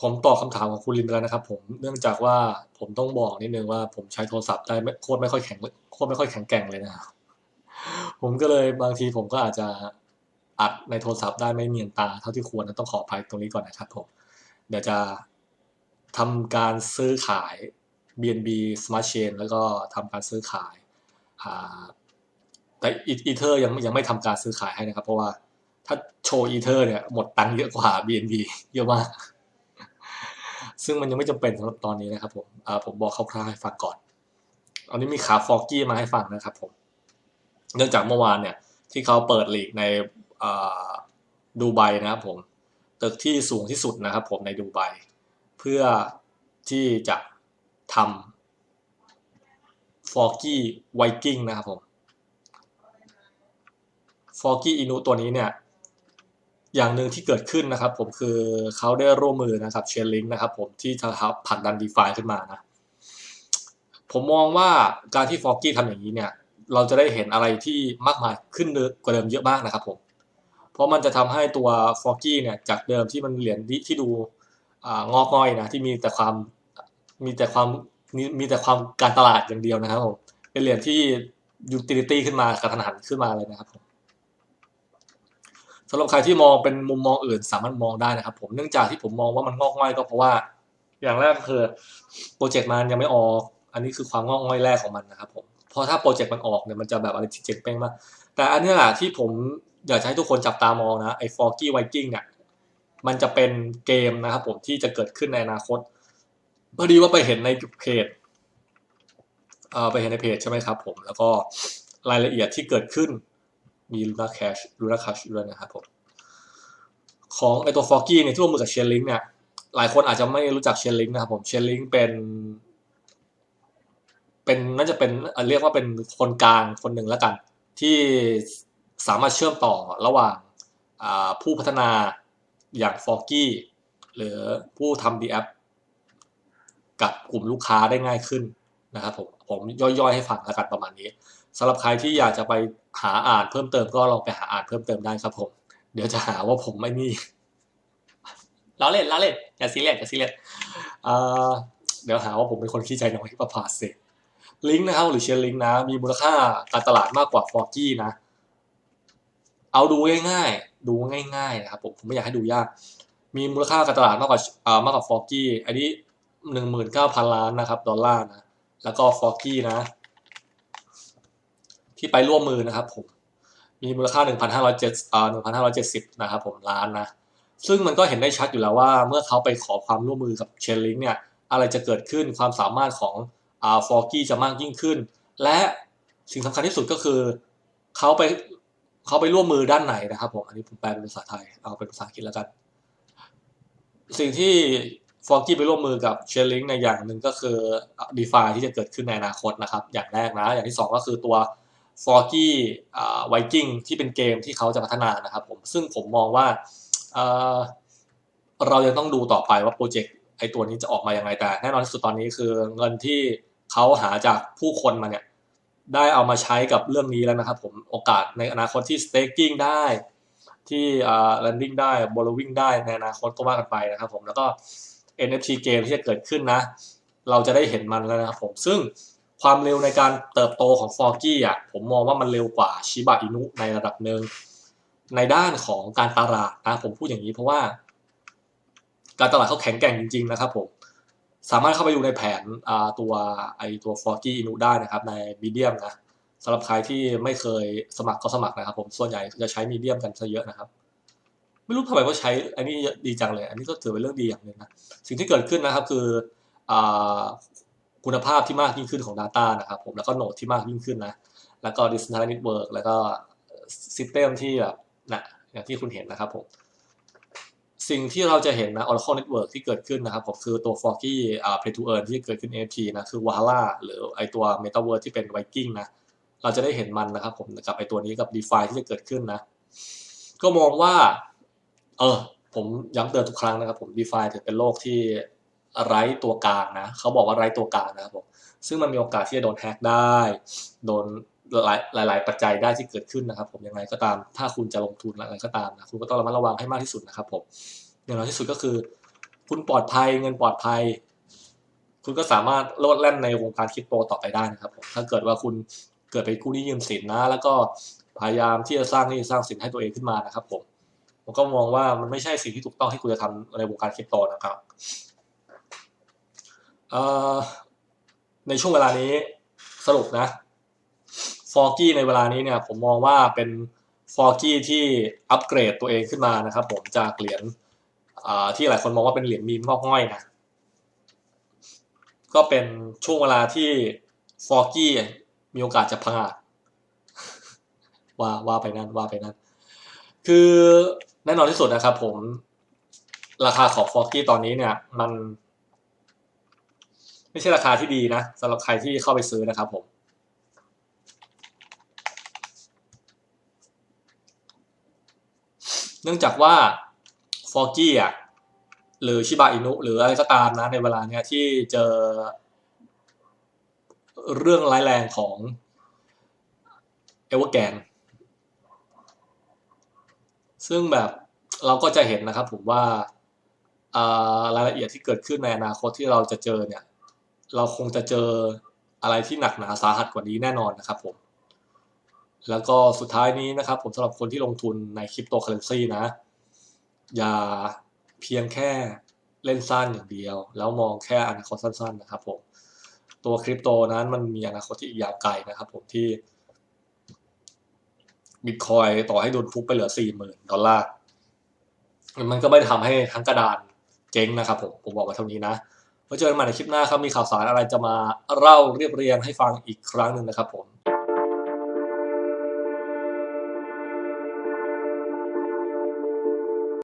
ผมตอบคำถามของคุณลินไปแล้วนะครับ ผมเนื่องจากว่าผมต้องบอกนิดนึงว่าผมใช้โทรศัพท์ได้โคตรไม่ค่อยแข็งโคตรไม่ค่อยแข็งแกร่งเลยนะผมก็เลยบางทีผมก็อาจจะอัดในโทรศัพท์ได้ไม่เนียนตาเท่าที่ควรนะต้องขออภัยตรงนี้ก่อนนะครับผมเดี๋ยวจะทำการซื้อขาย BNB Smart Chain แล้วก็ทำการซื้อขายแต่อีเทอร์ยังยังไม่ทำการซื้อขายให้นะครับ เพราะว่า ถ้าโชว์อีเทอร์เนี่ยหมดตังค์เยอะกว่า BNB เยอะมาก ซึ่งมันยังไม่จำเป็นสำหรับตอนนี้นะครับผมอ่าผมบอกคร่าวๆให้ฟังก่อนอันนี้มีขาฟอกกี้มาให้ฟังนะครับผม เนื่องจากเมื่อวานเนี่ย ที่เขาเปิดลีกในดูไบนะครับผม ตึกที่สูงที่สุดนะครับผมในดูไบเพื่อที่จะทำฟอร์กี้ไวกิ้งนะครับผมฟอร์กี้อินุตัวนี้เนี่ย อย่างหนึ่งที่เกิดขึ้นนะครับผมคือเขาได้ร่วมมือนะครับเชนลิงนะครับผมที่จะผลักดันดีฟาขึ้นมานะผมมองว่าการที่ฟอร์กี้ทำอย่างนี้เนี่ยเราจะได้เห็นอะไรที่มากมายขึ้นกว่าเดิมเยอะมากนะครับผมเพราะมันจะทำให้ตัวฟอร์กี้เนี่ยจากเดิมที่มันเหรียญที่ดูงอกง่อยนะที่มีแต่ความมีแต่ความมีแต่ความการตลาดอย่างเดียวนะครับผมเป็นเหรียญที่ยูทิลิตี้ขึ้นมากระทันหันขึ้นมาเลยนะครับผมำหรับใครที่มองเป็นมุมมองอื่นสามารถมองได้นะครับ ผมเนื่องจากที่ผมมองว่ามันงอกง่อยก็เพราะว่า อย่างแรกคือโปรเจกต์มันยังไม่ออก อันนี้คือความงอกง่อยแรกของมันนะครับผมเพราะถ้าโปรเจกต์มันออกเนี่ยมันจะแบบอะไรเจ๋งเป้งมากแต่อันนี้แหละที่ผมอยากให้ทุกคนจับตามองนะไอ้ฟอร์กี้ไวกิ้งเนี่ยมันจะเป็นเกมนะครับผมที่จะเกิดขึ้นในอนาคตพอดีว่าไปเห็นในเพจเอ่อไปเห็นในเพจใช่ไหมครับผมแล้วก็รายละเอียดที่เกิดขึ้น มีลูน่าแคชลูน่าแคชด้วยนะครับผมของไอตัวฟอร์กี้เนี่ยที่ร่วมมือกับเชนลิงเนี่ยหลายคนอาจจะไม่รู้จักเชนลิงนะครับผมเชนลิงเป็น เป็นน่าจะเป็นเรียกว่าเป็นคนกลางคนหนึ่งแล้วกัน ที่สามารถเชื่อมต่อระหว่างผู้พัฒนาอย่างฟอร์กี้หรือผู้ทำดีแอปกับกลุ่มลูกค้าได้ง่ายขึ้น นะครับผมผมย่อยๆให้ฟังแล้วกันประมาณนี้สำหรับใครที่อยากจะไปหาอ่านเพิ่มเติมก็ลองไปหาอ่านเพิ่มเติมได้ครับผม เดี๋ยวจะหาว่าผมไม่มีล้อเล่นล้อเล่นอย่าซีเรียสอย่าซีเรียสเดี๋ยวหาว่าผมเป็นคนขี้ใจน้อยประพาสเซลิงก์นะครับหรือเชียร์ลิงก์นะ มีมูลค่าการตลาดมากกว่าฟอร์กี้นะ เอาดูง่ายๆ ดูง่ายๆนะครับผมผมไม่อยากให้ดูยาก มีมูลค่าการตลาดมากกว่าอ่ามากกว่าฟอร์กี้อันนี้หนึ่งหมื่นเก้าพันล้านนะครับดอลลาร์นะ แล้วก็ฟอร์กี้นะ ที่ไปร่วมมือนะครับผม มีมูลค่า 1,507อ่า1,570 นะครับผมล้านนะ ซึ่งมันก็เห็นได้ชัดอยู่แล้วว่า เมื่อเขาไปขอความร่วมมือกับเชนลิงเนี่ย อะไรจะเกิดขึ้นความสามารถของอ่าฟอร์กี้จะมากยิ่งขึ้น และสิ่งสำคัญที่สุดก็คือเขาไปเขาไปร่วมมือด้านไหนนะครับผม อันนี้ผมแปลเป็นภาษาไทย เอาเป็นภาษาอังกฤษแล้วกัน สิ่งที่ ฟอร์กี้ไปร่วมมือกับเชลลิงในอย่างหนึ่งก็คือดีฟาที่จะเกิดขึ้นในอนาคตนะครับ อย่างแรกนะ อย่างที่ 2 ก็คือตัวฟอร์กี้ไวกิ้งที่เป็นเกมที่เขาจะพัฒนานะครับผมซึ่งผมมองว่าเรายังต้องดูต่อไปว่าโปรเจกต์ไอตัวนี้จะออกมาอย่างไรแต่ แน่นอนที่สุดตอนนี้คือเงินที่เขาหาจากผู้คนมาเนี่ยได้เอามาใช้กับเรื่องนี้แล้วนะครับผมโอกาสในอนาคตที่ staking ได้ที่อ่า landing ได้ borrowing ได้ในอนาคตก็ว่ากันไปนะครับผมแล้วก็ NFT เกมที่จะเกิดขึ้นนะ เราจะได้เห็นมันแล้วนะครับผมซึ่งความเร็วในการเติบโตของฟอร์กี้อะผมมองว่ามันเร็วกว่าชิบะอินุในระดับหนึ่งในด้านของการตลาดนะผมพูดอย่างนี้เพราะว่า การตลาดเขาแข็งแกร่งจริง ๆ นะครับผมสามารถเข้าไปดูในแผนตัวไอตัวฟอร์กี้อินุได้นะครับ ในมีเดียมนะสำหรับใครที่ไม่เคยสมัครก็สมัครนะครับ ผมส่วนใหญ่จะใช้มีเดียมกันซะเยอะนะครับ ไม่รู้ทำไมว่าใช้อันนี้ดีจังเลย อันนี้ก็ถือเป็นเรื่องดีอย่างหนึ่งนะ สิ่งที่เกิดขึ้นนะครับคืออคุณภาพที่มากยิ่งขึ้นของ Data นะครับผมแล้วก็โหนดที่มากยิ่งขึ้นนะ แล้วก็ Decentralized Network แล้วก็ซิสเต็มที่แบบนะอย่างที่คุณเห็นนะครับผมสิ่งที่เราจะเห็นนะ Oracle Network ที่เกิดขึ้นนะครับผมคือตัว Forky อ่า Play to Earn ที่เกิดขึ้น NFT นะคือ Wala หรือไอตัว Metaverse ที่เป็น Viking นะเราจะได้เห็นมันนะครับผมกับไอตัวนี้กับ DeFi ที่จะเกิดขึ้นนะ ก็มองว่า เออ ผมย้ำเตือนทุกครั้งนะครับผม DeFi ถือเป็นโลกที่ไร้ตัวกลางนะเขาบอกว่าไร้ตัวกลางนะครับผมซึ่งมันมีโอกาสที่จะโดนแฮกได้ โดนหลายหลายปัจจัยได้ที่เกิดขึ้นนะครับ ผมยังไงก็ตาม ถ้าคุณจะลงทุนอะไรก็ตามนะคุณก็ต้องระมัดระวังให้มากที่สุดนะครับผมอย่างน้อยที่สุดก็คือ คุณปลอดภัยเงินปลอดภัย คุณก็สามารถโลดแล่นในวงการคริปโตต่อไปได้นะครับผมถ้าเกิดว่าคุณเกิดไปกู้หนี้ยืมสินนะ แล้วก็พยายามที่จะสร้างหนี้สร้างสินให้ตัวเองขึ้นมานะครับผม ผมก็มองว่ามันไม่ใช่สิ่งที่ถูกต้องที่คุณจะทำในวงการคริปโตนะครับในช่วงเวลานี้สรุปนะฟอร์กี้ในเวลานี้เนี่ยผมมองว่าเป็นฟอร์กี้ที่อัปเกรดตัวเองขึ้นมานะครับผมจากเหรียญที่หลายคนมองว่าเป็นเหรียญมีมอกง่อยนะก็เป็นช่วงเวลาที่ฟอร์กี้มีโอกาสจะพังอาจว่าว่าไปนั่นว่าไปนั่นคือ แน่นอนที่สุดนะครับผมราคาของฟอร์กี้ตอนนี้เนี่ยมัน ไม่ใช่ราคาที่ดีนะสำหรับใครที่เข้าไปซื้อนะครับผมเนื่องจากว่าฟอร์กี้อะหรือชิบะอินุหรืออะไรก็ตามนะในเวลาเนี้ยที่เจอเรื่องร้ายแรงของเอเวอร์แกน ซึ่งแบบเราก็จะเห็นนะครับผมว่ารายละเอียดที่เกิดขึ้นในอนาคตที่เราจะเจอเนี่ย เราคงจะเจออะไรที่หนักหนาสาหัสกว่านี้แน่นอนนะครับผม แล้วก็สุดท้ายนี้นะครับ ผมสำหรับคนที่ลงทุนในคริปโตเคอเรนซีนะ อย่าเพียงแค่เล่นสั้นอย่างเดียว แล้วมองแค่อนาคตสั้น ๆ นะครับผม ตัวคริปโตนั้นมันมีอนาคตที่ยาวไกลนะครับผมที่ บิตคอยต่อให้โดนทุบไปเหลือสี่หมื่นดอลลาร์มันก็ไม่ได้ทำให้ทั้งกระดานเจ๊งนะครับผม ผมบอกมาเท่านี้นะไว้เจอกันใหม่ในคลิปหน้าครับ มีข่าวสารอะไรจะมาเล่าเรียบเรียงให้ฟังอีกครั้งหนึ่งนะครับผม